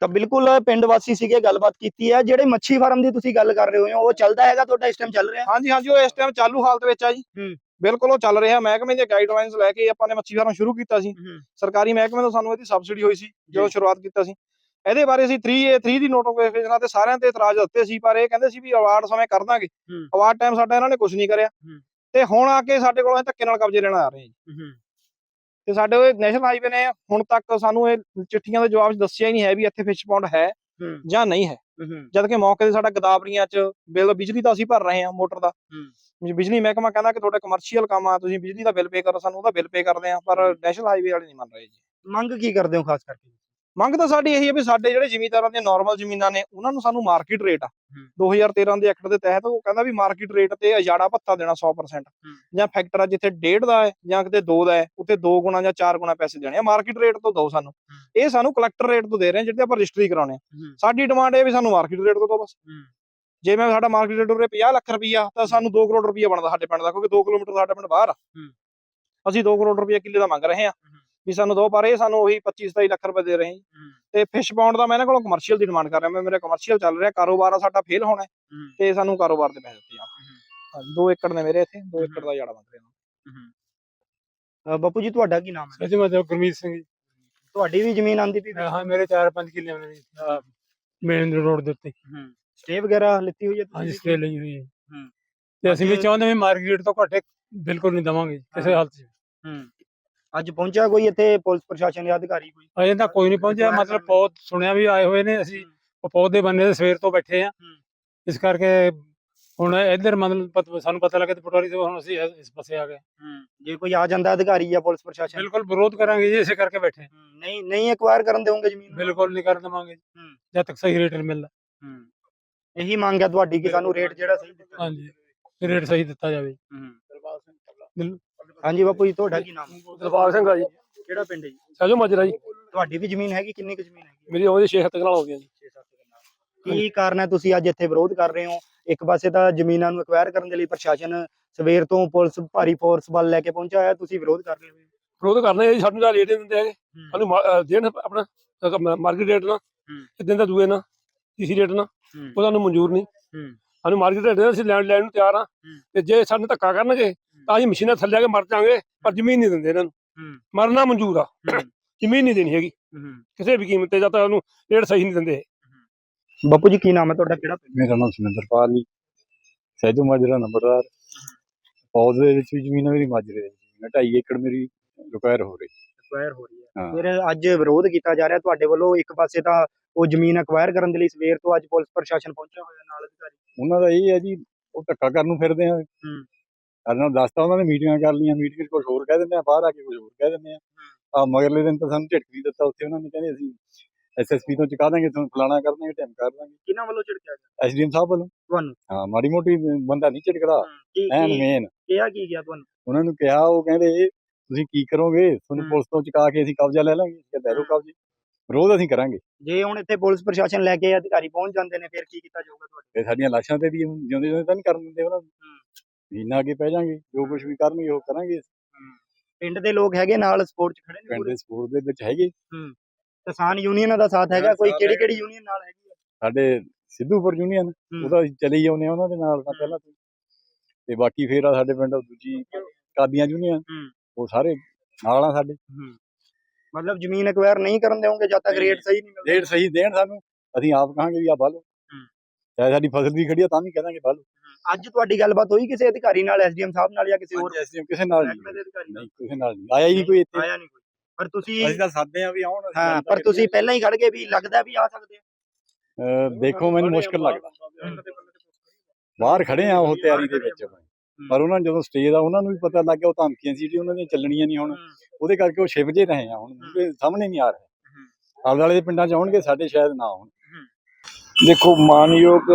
ਤਾਂ ਬਿਲਕੁਲ ਪਿੰਡ ਵਾਸੀ ਸੀਗੇ ਗੱਲਬਾਤ ਕੀਤੀ ਹੈ। ਜਿਹੜੇ ਮੱਛੀ ਫਾਰਮ ਦੀ ਤੁਸੀਂ ਗੱਲ ਕਰ ਰਹੇ ਹੋ ਉਹ ਚੱਲਦਾ ਹੈਗਾ ਤੁਹਾਡਾ ਇਸ ਟਾਈਮ ਚੱਲ ਰਿਹਾ? ਹਾਂਜੀ ਹਾਂਜੀ ਉਹ ਇਸ ਟਾਈਮ ਚਾਲੂ ਹਾਲਤ ਵਿੱਚ ਆ ਜੀ। ਹੂੰ। ਬਿਲਕੁਲ ਉਹ ਚੱਲ ਰਿਹਾ ਮਹਿਕਮੇ ਦੀਆਂ ਗਾਈਡਲਾਈਨਸ ਲੈ ਕੇ ਆਪਾਂ ਨੇ ਮੱਛੀ ਫਾਰਮ ਸ਼ੁਰੂ ਕੀਤਾ ਸੀ। ਸਰਕਾਰੀ ਮਹਿਕਮੇ ਤੋਂ ਸਾਨੂੰ ਇਹਦੀ ਸਬਸਿਡੀ ਹੋਈ ਸੀ ਜਦੋਂ। ਸ਼ੁਰੂਆਤ ਕੀਤਾ ਸੀ। ਇਹਦੇ ਬਾਰੇ ਅਸੀਂ 3A 3 ਦੀ ਨੋਟੀਫਿਕੇਸ਼ਨ ਤੇ ਸਾਰਿਆਂ ਤੇ ਇਤਰਾਜ਼ ਦਿੱਤੇ ਸੀ ਪਰ ਇਹ ਕਹਿੰਦੇ ਸੀ ਵੀ ਅਵਾਰਡ ਸਮੇਂ ਕਰ ਦਾਂਗੇ। ਅਵਾਰਡ ਟਾਈਮ ਸਾਡਾ ਇਹਨਾਂ ਨੇ ਕੁਝ ਨਹੀਂ ਕਰਿਆ। ਤੇ ਹੁਣ ਆ ਕੇ ਸਾਡੇ ਕੋਲੋਂ ਇਹ ਧੱਕੇ ਨਾਲ ਕਬਜ਼ੇ ਲੈਣ ਆ ਰਹੇ ਜੀ। ਤੇ ਸਾਡੇ ਉਹ ਨੈਸ਼ਨਲ ਹਾਈਵੇ ਨੇ ਹੁਣ ਤੱਕ ਸਾਨੂੰ ਇਹ ਚਿੱਠੀਆਂ ਦੇ ਜਵਾਬ 'ਚ ਦੱਸਿਆ ਹੀ ਨਹੀਂ ਹੈ ਵੀ ਇੱਥੇ ਫਿਸ਼ ਪੌਂਡ ਹੈ ਜਾਂ ਨਹੀਂ ਹੈ। ਜਦ ਕਿ ਮੌਕੇ ਤੇ ਸਾਡਾ ਗਦਾਵਰੀਆਂ 'ਚ ਬਿੱਲ ਬਿਜਲੀ ਦਾ ਅਸੀਂ ਭਰ ਰਹੇ ਹਾਂ ਮੋਟਰ ਦਾ। ਬਿਜਲੀ ਮਹਿਕਮਾ ਕਹਿੰਦਾ ਕਿ ਤੁਹਾਡਾ ਕਮਰਸ਼ੀਅਲ ਕੰਮ ਆ ਤੁਸੀਂ ਬਿਜਲੀ ਦਾ ਬਿੱਲ ਪੇ ਕਰੋ ਸਾਨੂੰ ਉਹਦਾ ਬਿੱਲ ਪੇ ਕਰਦੇ ਆ ਪਰ ਨੈਸ਼ਨਲ ਹਾਈਵੇ ਵਾਲੇ ਨਹੀਂ ਮੰਨ ਰਹੇ ਜੀ। ਮੰਗ ਕੀ ਕਰਦੇ ਹੋ ਖਾਸ ਕਰਕੇ ਮੰਗ ਤਾਂ ਸਾਡੀ ਇਹੀ ਹੈ ਵੀ ਸਾਡੇ ਜਿਹੜੇ ਜ਼ਿਮੀਂਦਾਰਾਂ ਦੀਆਂ ਨਾਰਮਲ ਜ਼ਮੀਨਾਂ ਨੇ ਉਹਨਾਂ ਨੂੰ ਸਾਨੂੰ ਮਾਰਕੀਟ ਰੇਟ ਆ। 2013 ਦੇ ਐਕਟ ਦੇ ਤਹਿਤ ਉਹ ਕਹਿੰਦਾ ਵੀ ਮਾਰਕੀਟ ਰੇਟ ਤੇ ਅਜਾੜਾ ਭੱਤਾ ਦੇਣਾ 100% ਜਾਂ ਫੈਕਟਰ ਆ ਜਿੱਥੇ 1.5 ਦਾ ਹੈ ਜਾਂ ਕਿਤੇ 2 ਦਾ ਹੈ ਉੱਥੇ 2 ਗੁਣਾ ਜਾਂ 4 ਗੁਣਾ ਪੈਸੇ ਦੇਣੇ ਆ। ਮਾਰਕੀਟ ਰੇਟ ਤੋਂ ਦਿਓ ਸਾਨੂੰ। ਇਹ ਸਾਨੂੰ ਕਲੈਕਟਰ ਰੇਟ ਤੋਂ ਦੇ ਰਹੇ ਆ ਜਿਹੜੇ ਆਪਾਂ ਰਜਿਸਟਰੀ ਕਰਾਉਣੇ ਆ। ਸਾਡੀ ਡਿਮਾਂਡ ਇਹ ਵੀ ਸਾਨੂੰ ਮਾਰਕੀਟ ਰੇਟ ਤੋਂ ਦਿਓ ਬਸ। ਜੇ ਮੈਂ ਸਾਡਾ ਮਾਰਕੀਟ ਰੇਟ ਉਰੇ 50 ਲੱਖ ਰੁਪਈਆ ਤਾਂ ਸਾਨੂੰ 2 ਕਰੋੜ ਰੁਪਈਆ ਬਣਦਾ ਸਾਡੇ ਪਿੰਡ ਦਾ ਕਿਉਂਕਿ 2 ਕਿਲੋਮੀਟਰ ਸਾਡਾ ਪਿੰਡ ਬਾਹਰ ਆ। ਅਸੀਂ 2 ਕਰੋੜ ਰੁਪਈਆ ਕਿੱਲੇ ਦਾ ਮੰਗ ਰਹੇ ਆ ਵੀ ਸਾਨੂੰ ਦੋ ਪਰ ਇਹ ਸਾਨੂੰ ਉਹੀ 25 27 ਲੱਖ ਰੁਪਏ ਦੇ ਰਹੇ ਜੀ ਤੇ ਫਿਸ਼ ਪਾਉਂਡ ਦਾ ਮੈਂ ਇਹਨਾਂ ਕੋਲੋਂ ਕਮਰਸ਼ੀਅਲ ਦੀ ਡਿਮਾਂਡ ਕਰ ਰਿਹਾ ਮੈਂ ਮੇਰਾ ਕਮਰਸ਼ੀਅਲ ਚੱਲ ਰਿਹਾ ਕਾਰੋਬਾਰ ਆ ਸਾਡਾ ਫੇਲ ਹੋਣਾ ਹੈ ਤੇ ਸਾਨੂੰ ਕਾਰੋਬਾਰ ਦੇ ਪੈਸੇ ਦਿੱਤੇ ਹਾਂਜੀ 2 ਏਕੜ ਨੇ ਮੇਰੇ ਇੱਥੇ 2 ਏਕੜ ਦਾ ਜਾੜਾ ਮੰਗ ਰਿਹਾ ਬਾਪੂ ਜੀ ਤੁਹਾਡਾ ਕੀ ਨਾਮ ਹੈ? ਸੱਚ ਮਤਲਬ ਗੁਰਮੀਤ ਸਿੰਘ ਜੀ। ਤੁਹਾਡੀ ਵੀ ਜ਼ਮੀਨ ਆਂਦੀ ਪਈ? ਹਾਂ ਮੇਰੇ 4-5 ਕਿੱਲੇ ਨੇ ਮੇਨ ਰੋਡ ਦੇ ਉੱਤੇ। ਸਟੇ ਵਗੈਰਾ ਲਿੱਤੀ ਹੋਈ ਹੈ ਹਾਂਜੀ? ਸਟੇ ਲਈ ਹੋਈ ਹੈ ਹੂੰ। ਤੇ ਅਸੀਂ ਵੀ ਚਾਹੁੰਦੇ ਵੀ ਮਾਰਕੀਟ ਤੋਂ ਘੱਟ ਬਿਲਕੁਲ ਨਹੀਂ ਦਵਾਂਗੇ ਕਿਸੇ ਹਾਲਤ 'ਚ ਹੂੰ ਅੱਜ ਪਹੁੰਚਿਆ ਕੋਈ ਇੱਥੇ ਪੁਲਿਸ ਪ੍ਰਸ਼ਾਸਨ ਦੇ ਅਧਿਕਾਰੀ ਕੋਈ ਅਜੇ ਤਾਂ ਕੋਈ ਨਹੀਂ ਪਹੁੰਚਿਆ ਮਤਲਬ ਬਹੁਤ ਸੁਣਿਆ ਵੀ ਆਏ ਹੋਏ ਨੇ ਅਸੀਂ ਉਹ ਪੌਦੇ ਬੰਨੇ ਦੇ ਸਵੇਰ ਤੋਂ ਬੈਠੇ ਆ ਹੂੰ। ਇਸ ਕਰਕੇ ਹੁਣ ਇੱਧਰ ਮਤਲਬ ਸਾਨੂੰ ਪਤਾ ਲੱਗਾ ਤੇ ਪਟਵਾਰੀ ਤੋਂ ਹੁਣ ਅਸੀਂ ਇਸ- ਪਾਸੇ ਆ ਗਏ ਜੇ ਕੋਈ ਆ ਜਾਂਦਾ ਅਧਿਕਾਰੀ ਜਾਂ ਪੁਲਿਸ ਪ੍ਰਸ਼ਾਸਨ ਬਿਲਕੁਲ ਵਿਰੋਧ ਕਰਾਂਗੇ ਜੀ ਇਸੇ ਕਰਕੇ ਬੈਠੇ ਹਾਂ। ਹੂੰ, ਨਹੀਂ ਨਹੀਂ ਐਕਵਾਇਰ ਕਰਨ ਦੇਵੋਗੇ ਜ਼ਮੀਨ? ਬਿਲਕੁਲ ਨਹੀਂ ਕਰਨ ਦੇਵਾਂਗੇ ਹੂੰ। ਜਦ ਤੱਕ ਸਹੀ ਰੇਟ ਨਹੀਂ ਮਿਲਦਾ ਹੂੰ ਇਹੀ ਮੰਗ ਹੈ ਤੁਹਾਡੀ ਕਿ ਸਾਨੂੰ ਰੇਟ ਜਿਹੜਾ ਸਹੀ ਦਿੱਤਾ ਹਾਂਜੀ ਰੇਟ ਸਹੀ ਦਿੱਤਾ ਜਾਵੇ। ਹੂੰ। ਹਾਂਜੀ ਬਾਪੂ ਜੀ ਤੁਹਾਡਾ ਕੀ ਨਾਮ? ਹੈ ਦਰਬਾਰ ਸਿੰਘ ਆ ਜੀ। ਕਿਹੜਾ ਪਿੰਡ ਹੈ ਜੀ? ਸਾਜੋ ਮਾਜਰਾ ਜੀ। ਤੁਹਾਡੀ ਵੀ ਜ਼ਮੀਨ ਹੈਗੀ ਕਿੰਨੀ ਕੁ ਜ਼ਮੀਨ ਹੈਗੀ? ਮੇਰੀ ਉਹਦੇ 6 ਨਾਲ ਆਉਂਦੀਆਂ ਜੀ। 6-7 ਕੀ ਕਾਰਨ ਹੈ ਤੁਸੀਂ ਅੱਜ ਇੱਥੇ ਵਿਰੋਧ ਕਰ ਰਹੇ ਹੋ? ਇੱਕ ਪਾਸੇ ਤਾਂ ਜ਼ਮੀਨਾਂ ਨੂੰ ਐਕਵਾਇਰ ਕਰਨ ਦੇ ਲਈ ਪ੍ਰਸ਼ਾਸਨ ਸਵੇਰ ਤੋਂ ਪੁਲਿਸ ਭਾਰੀ ਫੋਰਸ ਵੱਲ ਲੈ ਕੇ ਪਹੁੰਚਿਆ ਹੋਇਆ ਤੁਸੀਂ ਵਿਰੋਧ ਕਰ ਰਹੇ ਹੋ? ਵਿਰੋਧ ਕਰਨਾ ਜੀ ਸਾਨੂੰ ਤਾਂ ਰੇਟ ਦਿੰਦੇ ਹੈਗੇ। ਸਾਨੂੰ ਦੇਣ ਆਪਣਾ ਮਾਰਕੀਟ ਰੇਟ ਨਾ ਇਦਾਂ ਦਾ ਦੂਏ ਨਾ ਤੀਸਰੀ ਰੇਟ ਨਾ ਹੂੰ। ਉਹ ਸਾਨੂੰ ਮਨਜ਼ੂਰ ਨਹੀਂ। ਹੂੰ। ਸਾਨੂੰ ਮਾਰਕੀਟ ਰੇਟ ਦੇ ਅਸੀਂ ਲੈਣ ਲੈਣ ਨੂੰ ਤਿਆਰ ਆ। ਤੇ ਜੇ ਸਾਨੂੰ ਧੱਕਾ ਕਰਨਗੇ ਤਾਂ ਅਸੀਂ ਮਸ਼ੀਨਾਂ ਥੱਲੇ ਆ ਕੇ ਮਰ ਜਾਾਂਗੇ ਪਰ ਜ਼ਮੀਨ ਨਹੀਂ ਦਿੰਦੇ ਇਹਨਾਂ ਨੂੰ। ਹੂੰ। ਮਰਨਾ ਮਨਜ਼ੂਰ ਆ। ਹੂੰ। ਜ਼ਮੀਨ ਨਹੀਂ ਦੇਣੀ ਹੈਗੀ। ਹੂੰ। ਕਿਸੇ ਵੀ ਕੀਮਤ ਤੇ ਜਾਂ ਤਾਂ ਉਹਨੂੰ ਰੇਟ ਸਹੀ ਨਹੀਂ ਦਿੰਦੇ। ਬਾਪੂ ਜੀ ਕੀ ਨਾਮ ਹੈ ਤੁਹਾਡਾ? ਕਿਹੜਾ ਪਿੰਡ? ਮੇਰਾ ਨਾਮ ਸੁਰਿੰਦਰਪਾਲ ਜੀ। ਸੈਜੂ ਮਾਜਰਾ ਨੰਬਰਦਾਰ। ਪੌਦ ਦੇ ਵਿੱਚ ਵੀ ਜ਼ਮੀਨ ਮੇਰੀ ਮਾਜਰੇ ਦੀ ਜ਼ਮੀਨ ਆ, ਢਾਈ ਏਕੜ ਮੇਰੀ ਰਿਕਵਾਇਰ ਹੋ ਰਹੀ ਐਕਵਾਇਰ ਹੋ ਰਹੀ ਹੈ। ਹਾਂ। ਫਿਰ ਅੱਜ ਵਿਰੋਧ ਕੀਤਾ ਜਾ ਰਿਹਾ। ਤੁਹਾਡੇ ਵੱਲੋਂ ਇੱਕ ਪਾਸੇ ਤਾਂ ਉਹ ਜ਼ਮੀਨ ਐਕਵਾਇਰ ਕਰਨ ਦੇ ਲਈ ਸਵੇਰ ਤੋਂ ਅੱਜ ਪੁਲਿਸ ਪ੍ਰਸ਼ਾਸਨ ਪਹੁੰਚਿਆ ਹੋਇਆ ਨਾਲ ਅਧਿਕਾਰੀ। ਉਹਨਾਂ ਦਾ ਇਹ ਹੈ ਜੀ ਉਹ ਧੱਕਾ ਕਰਨ ਨੂੰ ਫਿਰਦੇ ਆ। ਸਾਡੇ ਨਾਲ ਦੱਸਤਾ ਉਹਨਾਂ ਨੇ ਮੀਟਿੰਗਾਂ ਕਰ ਲਈਆਂ ਮੀਟਿੰਗ 'ਚ ਕੁਝ ਹੋਰ ਕਹਿ ਦਿੰਦੇ ਆ ਬਾਹਰ ਆ ਕੇ ਕੁਝ ਹੋਰ ਕਹਿ ਦਿੰਦੇ ਆ। ਆ ਮਗਰਲੇ ਦਿਨ ਤਾਂ ਸਾਨੂੰ ਝਟਕ ਵੀ ਦਿੱਤਾ ਉੱਥੇ ਉਹਨਾਂ ਨੇ ਕਹਿੰਦੇ ਅਸੀਂ ਐਸਐਸਪੀ ਤੋਂ ਚੁਕਾ ਦਾਂਗੇ ਤੁਹਾਨੂੰ ਫਲਾਣਾ ਕਰ ਦਾਂਗੇ ਟਾਈਮ ਕਰ ਦਾਂਗੇ। ਕਿਹਨਾਂ ਵੱਲੋਂ ਝਿੜਕਿਆ ਗਿਆ? ਐਸਡੀਐਮ ਸਾਹਿਬ ਵੱਲੋਂ। ਤੁਹਾਨੂੰ? ਹਾਂ ਮਾੜੀ ਮੋਟੀ ਬੰਦਾ ਨਹੀਂ ਝਟਕਦਾ ਐਨ ਮੇਨ ਕਿਹਾ ਕੀ ਗਿਆ ਤੁਹਾਨੂੰ? ਉਹਨਾਂ ਨੂੰ ਕਿਹਾ ਉਹ ਕਹਿੰਦੇ ਤੁਸੀਂ ਕੀ ਕਰੋਗੇ? ਤੁਹਾਨੂੰ। ਪੁਲਿਸ ਤੋਂ ਚੁਕਾ ਕੇ ਅਸੀਂ ਕਬਜ਼ਾ ਲੈ ਲਾਂਗੇ ਕਿ ਲੈ ਲਓ ਕਬਜ਼ੇ। ਵਿਰੋਧ ਅਸੀਂ ਕਰਾਂਗੇ। ਜੇ ਹੁਣ ਇੱਥੇ ਪੁਲਿਸ ਪ੍ਰਸ਼ਾਸਨ ਲੈ ਕੇ ਅਧਿਕਾਰੀ ਪਹੁੰਚ ਜਾਂਦੇ ਨੇ ਫਿਰ ਕੀ ਕੀਤਾ ਜਾਊਗਾ ਤੁਹਾਡੇ? ਤੇ ਸਾਡੀਆਂ ਲਾਸ਼ਾਂ ਤੇ ਵੀ ਜਿਉਂਦੇ ਜਿਉਂਦੇ ਤਾਂ ਨਹੀਂ ਕਰਨ ਦਿੰਦੇ ਉਹਨਾਂ ਨੂੰ। ਮਹੀਨਾ ਅੱਗੇ ਪੈ ਜਾਾਂਗੇ ਜੋ ਕੁਝ ਵੀ ਕਰਨਗੇ ਉਹ ਕਰਾਂਗੇ। ਪਿੰਡ ਦੇ ਲੋਕ ਹੈਗੇ ਨਾਲ ਸਪੋਰਟ ਚ ਖੜੇ ਨੇ ਪਿੰਡ। ਦੇ ਸਪੋਰਟ ਦੇ ਵਿੱਚ ਹੈਗੇ। ਕਿਸਾਨ ਯੂਨੀਅਨ ਦਾ ਸਾਥ ਹੈਗਾ ਕੋਈ ਕਿਹੜੀ। ਕਿਹੜੀ ਯੂਨੀਅਨ ਨਾਲ ਹੈਗੀ ਹੈ ਸਾਡੇ ਸਿੱਧੂਪੁਰ ਯੂਨੀਅਨ ਉਹਦਾ ਚਲੇ ਹੀ ਹਾਂ ਉਹਨਾਂ ਦੇ ਨਾਲ ਤਾਂ ਪਹਿਲਾਂ ਤੋਂ ਤੇ ਬਾਕੀ ਫੇਰ ਆ ਸਾਡੇ ਪਿੰਡ ਦੂਜੀ ਕਾਦੀਆਂ ਯੂਨੀਅਨ ਹੂੰ। ਉਹ ਸਾਰੇ ਨਾਲ ਆ ਸਾਡੇ। ਮਤਲਬ ਜ਼ਮੀਨ ਐਕਵਾਇਰ ਨਹੀਂ ਕਰਨ ਦੇਵੋਗੇ ਜਦ ਤੱਕ। ਰੇਟ ਸਹੀ ਨਹੀਂ ਮਿਲਦਾ। ਰੇਟ ਸਹੀ ਦੇਣ ਸਾਨੂੰ ਅਸੀਂ ਆਪ ਕਹਾਂਗੇ ਵੀ ਆ ਬਾਲੋ। ਚਾਹੇ ਸਾਡੀ ਫਸਲ ਵੀ ਖੜੀ ਆ ਤਾਂ ਵੀ ਕਹਾਂਗੇ ਬਾਲੋ। ਅੱਜ ਤੁਹਾਡੀ ਗੱਲਬਾਤ ਹੋਈ ਕਿਸੇ ਅਧਿਕਾਰੀ ਨਾਲ ਐਸਡੀਐਮ ਸਾਹਿਬ ਨਾਲ ਜਾਂ ਕਿਸੇ ਹੋਰ ਕਿਸੇ ਨਾਲ ਨਹੀਂ ਕਿਸੇ ਨਾਲ ਨਹੀਂ। ਆਇਆ ਹੀ ਨਹੀਂ ਕੋਈ ਇੱਥੇ। ਆਇਆ ਨਹੀਂ ਕੋਈ। ਪਰ ਤੁਸੀਂ ਅਸੀਂ ਤਾਂ ਸਾਦੇ ਆ ਵੀ ਆਉਣ ਹਾਂ ਪਰ ਤੁਸੀਂ ਪਹਿਲਾਂ ਹੀ ਖੜ ਗਏ ਵੀ ਲੱਗਦਾ ਵੀ ਆ ਸਕਦੇ ਆ। ਦੇਖੋ ਮੈਨੂੰ ਮੁਸ਼ਕਲ ਲੱਗਦਾ। ਬਾਹਰ ਖੜੇ ਆ ਉਹ ਤਿਆਰੀ ਦੇ ਵਿੱਚ। ਪਰ ਉਹਨਾਂ ਜਦੋਂ ਸਟੇਜ ਆ ਉਹਨਾਂ ਨੂੰ ਵੀ ਪਤਾ ਲੱਗ ਗਿਆ ਉਹ ਧਮਕੀਆਂ ਸੀ ਜਿਹੜੀ ਉਹਨਾਂ ਦੀਆਂ ਚੱਲਣੀਆਂ ਨਹੀਂ ਹੁਣ। ਉਹਦੇ ਕਰਕੇ ਉਹ ਛਿਪ ਜੇ ਰਹੇ ਆ ਹੁਣ। ਸਾਹਮਣੇ ਨਹੀਂ ਆ ਰਹੇ। ਆਲੇ ਦੇ ਪਿੰਡਾਂ ਚ ਆਉਣਗੇ ਸਾਡੇ ਸ਼ਾਇਦ ਨਾ ਆਉਣ। ਦੇਖੋ ਮਾਨਯੋਗ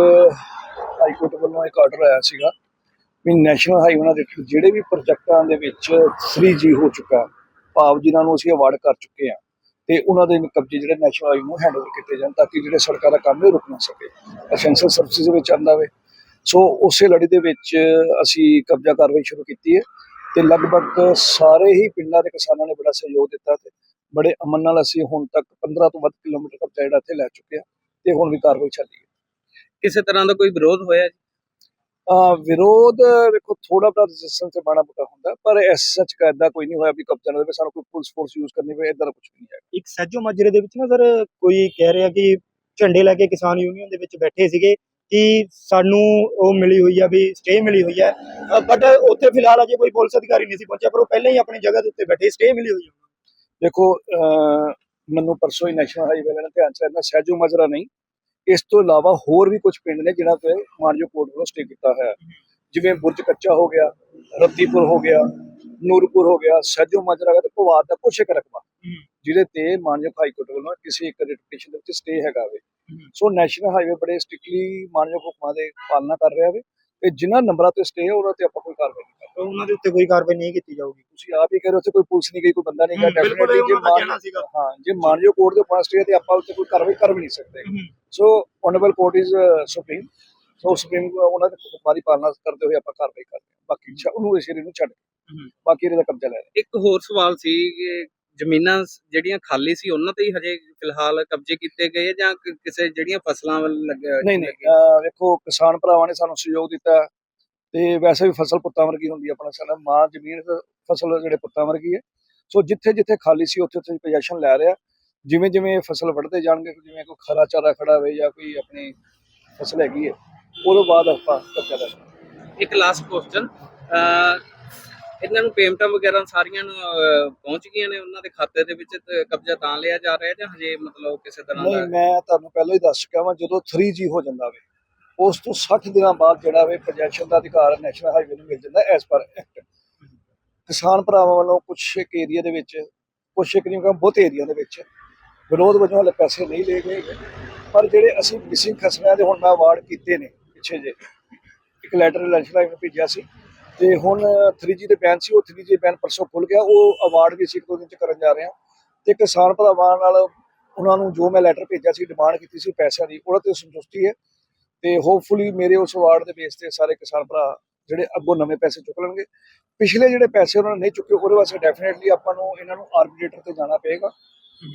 ਹਾਈ ਕੋਰਟ ਵੱਲੋਂ ਇੱਕ ਆਰਡਰ ਆਇਆ ਸੀਗਾ ਵੀ ਨੈਸ਼ਨਲ ਹਾਈਵੇ ਰਿਲੇਟਡ ਜਿਹੜੇ ਵੀ ਪ੍ਰੋਜੈਕਟਾਂ ਦੇ ਵਿੱਚ 3G ਹੋ ਚੁੱਕਾ ਭਾਵ ਜਿਨ੍ਹਾਂ ਨੂੰ ਅਸੀਂ ਅਵਾਰਡ ਕਰ ਚੁੱਕੇ ਆ ਤੇ ਉਹਨਾਂ ਦੇ ਕਬਜ਼ੇ ਜਿਹੜੇ ਨੈਸ਼ਨਲ ਹਾਈਵੇ ਨੂੰ ਹੈਂਡਓਵਰ ਕੀਤੇ ਜਾਣ ਤਾਂ ਕਿ ਜਿਹੜੇ ਸੜਕਾਂ ਦਾ ਕੰਮ ਹੈ ਰੁਕ ਨਾ ਸਕੇ। ਐਸੈਂਸ਼ੀਅਲ ਸਰਵਿਸਿਜ਼ ਦੇ ਵਿੱਚ ਆਉਂਦਾ ਵੇ। ਸੋ ਉਸੇ ਲੜੀ ਦੇ ਵਿੱਚ ਅਸੀਂ ਕਬਜ਼ਾ ਕਾਰਵਾਈ ਸ਼ੁਰੂ ਕੀਤੀ ਹੈ ਤੇ ਲਗਭਗ ਸਾਰੇ ਹੀ ਪਿੰਡਾਂ ਦੇ ਕਿਸਾਨਾਂ ਨੇ ਬੜਾ ਸਹਿਯੋਗ ਦਿੱਤਾ ਤੇ ਬੜੇ ਅਮਨ ਨਾਲ ਅਸੀਂ ਹੁਣ ਤੱਕ 15 ਤੋਂ ਵੱਧ ਕਿਲੋਮੀਟਰ ਕਬਜ਼ਾ ਜਿਹੜਾ ਇੱਥੇ ਲੈ ਚੁੱਕੇ ਆ ਤੇ ਹੁਣ ਵੀ ਕਾਰਵਾਈ ਚੱਲੀ ਹੈ ਕਿਸੇ ਤਰ੍ਹਾਂ ਦਾ ਕੋਈ ਵਿਰੋਧ ਹੋਇਆ ਜੀ? ਅਹ ਵਿਰੋਧ ਵੇਖੋ ਥੋੜਾ ਬਹੁਤ ਰੈਜ਼ਿਸਟੈਂਸ ਤੇ ਮਾੜਾ ਮੋਟਾ ਹੁੰਦਾ ਪਰ ਐਸ ਸੱਚ ਕਾਇਦਾ ਕੋਈ ਨਹੀਂ ਹੋਇਆ ਵੀ ਕਬਜ਼ਾ ਨਾ ਦੇਵੇ ਸਾਨੂੰ ਕੋਈ ਪੁਲਿਸ ਫੋਰਸ ਯੂਜ਼ ਕਰਨੀ ਪਵੇ ਇਦਾਂ ਦਾ ਕੁਝ ਨਹੀਂ ਹੈ ਇੱਕ ਸੱਜੋ ਮਾਜਰੇ ਦੇ ਵਿੱਚ ਨਾ ਸਰ ਕੋਈ ਕਹਿ ਰਿਹਾ ਕਿ ਝੰਡੇ ਲੈ ਕੇ ਕਿਸਾਨ ਯੂਨੀਅਨ ਦੇ ਵਿੱਚ ਬੈਠੇ ਸੀਗੇ ਕਿ ਸਾਨੂੰ ਉਹ ਮਿਲੀ ਹੋਈ ਆ ਵੀ ਸਟੇ ਮਿਲੀ ਹੋਈ ਹੈ ਬਟ ਉੱਥੇ ਫਿਲਹਾਲ ਅਜੇ ਕੋਈ ਪੁਲਿਸ ਅਧਿਕਾਰੀ ਨਹੀਂ ਸੀ ਪਹੁੰਚਿਆ ਪਰ ਉਹ ਪਹਿਲਾਂ ਹੀ ਆਪਣੀ ਜਗ੍ਹਾ ਦੇ ਉੱਤੇ ਬੈਠੇ ਸਟੇ ਮਿਲੀ ਹੋਈ ਹੈ ਦੇਖੋ ਮੈਨੂੰ ਪਰਸੋਂ ਹੀ ਨੈਸ਼ਨਲ ਹਾਈਵੇ ਨੇ ਧਿਆਨ ਚ ਰੱਖਣਾ ਸਹਿਜੂ ਮਜਰਾ ਨਹੀਂ। ਇਸ ਤੋਂ ਇਲਾਵਾ ਹੋਰ ਵੀ ਕੁਝ ਪਿੰਡ ਨੇ ਜਿਨ੍ਹਾਂ ਤੇ ਮਾਨਜੋ ਕੋਰਟ ਵੱਲੋਂ ਸਟੇ ਕੀਤਾ ਹੋਇਆ। ਹੈ। ਜਿਵੇਂ ਬੁਰਜ ਕੱਚਾ ਹੋ ਗਿਆ ਰੱਤੀਪੁਰ ਹੋ ਗਿਆ ਨੂਰਪੁਰ ਹੋ ਗਿਆ ਸਹਿਜੂ ਮਜਰਾ ਤੇ ਪਵਾਦ ਦਾ ਕੁਛ ਇੱਕ ਰਕਬਾ। ਜਿਹਦੇ ਤੇ ਮਾਨਜੋ ਹਾਈ ਕੋਰਟ ਵੱਲੋਂ ਕਿਸੇ ਇੱਕ ਰੈਪੂਟੇਸ਼ਨ ਦੇ ਵਿੱਚ ਸਟੇ ਹੈਗਾ ਵੇ। ਸੋ ਨੈਸ਼ਨਲ ਹਾਈਵੇ ਬੜੇ ਸਟ੍ਰਿਕਟਲੀ ਮਾਨਜੋ ਹੁਕਮਾਂ ਦੇ ਪਾਲਣਾ ਕਰ ਰਿਹਾ ਵੇ ਤੇ ਜਿਨ੍ਹਾਂ ਨੰਬਰਾਂ ਤੇ ਸਟੇ ਹੈ ਉਹਨਾਂ ਤੇ ਆਪਾਂ ਕੋਈ ਕਾਰਵਾਈ ਨਹੀਂ ਕਰ ਉਹਨਾਂ ਦੇ ਉੱਤੇ ਕੋਈ ਕਾਰਵਾਈ ਨਹੀਂ ਕੀਤੀ ਜਾਊਗੀ। ਤੁਸੀਂ ਆਪ ਹੀ ਕਹਿ ਰਹੇ ਹੋ ਉੱਥੇ ਕੋਈ ਪੁਲਿਸ ਨਹੀਂ ਗਈ ਕੋਈ ਬੰਦਾ ਨਹੀਂ ਗਿਆ ਡੈਫੀਨਿਟਲੀ ਜੇ ਮਾਨ ਹਾਂ ਜੇ ਮਾਨਯੋ ਕੋਰਟ ਦੇ ਪਾਸ ਹੈ ਤੇ ਆਪਾਂ ਉੱਤੇ ਕੋਈ ਕਾਰਵਾਈ ਕਰ ਵੀ ਨਹੀਂ ਸਕਦੇ। So honourable court is supreme so supreme ਉਹਨਾਂ ਦੇ ਹੁਕਮਾਂ ਦੀ ਪਾਲਣਾ ਕਰਦੇ ਹੋਏ ਆਪਾਂ ਕਾਰਵਾਈ ਕਰਦੇ ਹਾਂ। ਬਾਕੀ ਉਹਨੂੰ ਇਸ ਏਰੀਏ ਨੂੰ ਛੱਡ। ਬਾਕੀ ਇਹਦਾ ਕਬਜ਼ਾ ਲੈ ਰਹੇ ਇੱਕ ਹੋਰ ਸਵਾਲ ਸੀ ਕਿ ਜ਼ਮੀਨਾਂ ਜਿਹੜੀਆਂ ਖਾਲੀ ਸੀ ਉਹਨਾਂ ਤੇ ਹੀ ਹਜੇ ਫਿਲਹਾਲ ਕਬਜ਼ੇ ਕੀਤੇ ਗਏ ਜਾਂ ਕਿਸੇ ਜਿਹੜੀਆਂ ਫਸਲਾਂ ਵੱਲ ਲੱਗੇ ਨਹੀਂ ਨਹੀਂ ਵੇਖੋ ਕਿਸਾਨ ਭਰਾਵਾਂ ਨੇ ਸਾਨੂੰ ਸਹਿਯੋਗ ਦਿੱਤਾ ਤੇ ਵੈਸੇ ਵੀ ਫਸਲ ਪੁੱਤਾਂ ਵਰਗੀ ਹੁੰਦੀ ਹੈ ਆਪਣਾ ਸਾਡਾ ਮਾਂ ਜ਼ਮੀਨ ਫਸਲ ਜਿਹੜੇ ਪੁੱਤਾਂ ਵਰਗੀ ਹੈ ਸੋ ਜਿੱਥੇ ਜਿੱਥੇ ਖਾਲੀ ਸੀ ਉੱਥੇ ਉੱਥੇ ਪੋਜੀਸ਼ਨ ਲੈ ਰਿਹਾ ਜਿਵੇਂ ਜਿਵੇਂ ਫਸਲ ਵੱਢਦੇ ਜਾਣਗੇ ਜਿਵੇਂ ਕੋਈ ਖਰਾ ਚਾਰਾ ਖੜਾ ਹੋਵੇ ਜਾਂ ਕੋਈ ਆਪਣੀ ਫਸਲ ਹੈਗੀ ਹੈ ਉਹਦੇ ਬਾਅਦ ਆਪਾਂ ਕਬਜ਼ਾ ਲਾਂਗੇ। ਇੱਕ ਲਾਸਟ ਕੁਐਸਚਨ ਇਹਨਾਂ ਨੂੰ ਪੇਮੈਂਟਾਂ ਵਗੈਰਾ ਸਾਰੀਆਂ ਨੂੰ ਅਹ, ਪਹੁੰਚ ਗਈਆਂ ਨੇ ਉਹਨਾਂ ਦੇ ਖਾਤੇ ਦੇ ਵਿੱਚ ਤੇ ਕਬਜ਼ਾ ਤਾਂ ਲਿਆ ਜਾ ਰਿਹਾ ਜਾਂ ਹਜੇ ਮਤਲਬ ਕਿਸੇ ਤਰ੍ਹਾਂ ਨਹੀਂ ਦਾ ਮੈਂ ਤੁਹਾਨੂੰ ਪਹਿਲਾਂ ਹੀ ਦੱਸ ਚੁੱਕਾ ਵਾਂ ਜਦੋਂ 3G ਹੋ ਜਾਂਦਾ ਵੇ ਉਸ ਤੋਂ 60 ਦਿਨਾਂ ਬਾਅਦ ਜਿਹੜਾ ਵੇ ਪੋਜੀਸ਼ਨ ਦਾ ਅਧਿਕਾਰ ਨੈਸ਼ਨਲ ਹਾਈਵੇ ਨੂੰ ਮਿਲ ਜਾਂਦਾ ਐਸ ਪਰ ਐਕਟ ਕਿਸਾਨ ਭਰਾਵਾਂ ਵੱਲੋਂ ਕੁਝ ਇੱਕ ਏਰੀਆ ਦੇ ਵਿੱਚ ਕੁਝ ਇੱਕ ਨਹੀਂ ਕਹਾਂ ਬਹੁਤ ਏਰੀਆ ਦੇ ਵਿੱਚ ਵਿਰੋਧ ਵਜੋਂ ਹਲੇ ਪੈਸੇ ਨਹੀਂ ਲਏ ਗਏ ਪਰ ਜਿਹੜੇ ਅਸੀਂ ਮਿਸਿੰਗ ਖਸਮਿਆਂ ਦੇ ਹੁਣ ਮੈਂ ਅਵਾਰਡ ਕੀਤੇ ਨੇ ਪਿੱਛੇ ਜੇ ਇੱਕ ਲੈਟਰ ਨੈਸ਼ਨਲ ਹਾਈਵੇ ਨੂੰ ਭੇਜਿਆ ਸੀ। ਤੇ ਹੁਣ 3G ਦੇ ਬੈਨ ਸੀ, ਉਹ 3G ਬੈਨ ਪਰਸੋਂ ਖੁੱਲ ਗਿਆ। ਉਹ ਅਵਾਰਡ ਵੀ ਅਸੀਂ ਇੱਕ ਦੋ ਦਿਨ ਚ ਕਰਨ ਜਾ ਰਹੇ ਹਾਂ। ਤੇ ਕਿਸਾਨ ਭਰਾਵਾਂ ਨਾਲ ਉਹਨਾਂ ਨੂੰ ਜੋ ਮੈਂ ਲੈਟਰ ਭੇਜਿਆ ਸੀ ਡਿਮਾਂਡ ਕੀਤੀ ਸੀ ਪੈਸਿਆਂ ਦੀ ਉਹਨਾਂ ਤੇ ਸੰਤੁਸ਼ਟੀ ਹੈ। ਤੇ ਹੋਪਫੁਲੀ ਮੇਰੇ ਉਸ ਅਵਾਰਡ ਦੇ ਬੇਸ ਤੇ ਸਾਰੇ ਕਿਸਾਨ ਭਰਾ ਜਿਹੜੇ ਅੱਗੋਂ ਨਵੇਂ ਪੈਸੇ ਚੁੱਕ ਲੈਣਗੇ। ਪਿਛਲੇ ਜਿਹੜੇ ਪੈਸੇ ਉਹਨਾਂ ਨੇ ਨਹੀਂ ਚੁੱਕੇ, ਉਹਦੇ ਵਾਸਤੇ ਡੈਫੀਨਿਟਲੀ ਆਪਾਂ ਨੂੰ ਇਹਨਾਂ ਨੂੰ ਆਰਬਿਟਰੇਟਰ ਤੇ ਜਾਣਾ ਪਏਗਾ।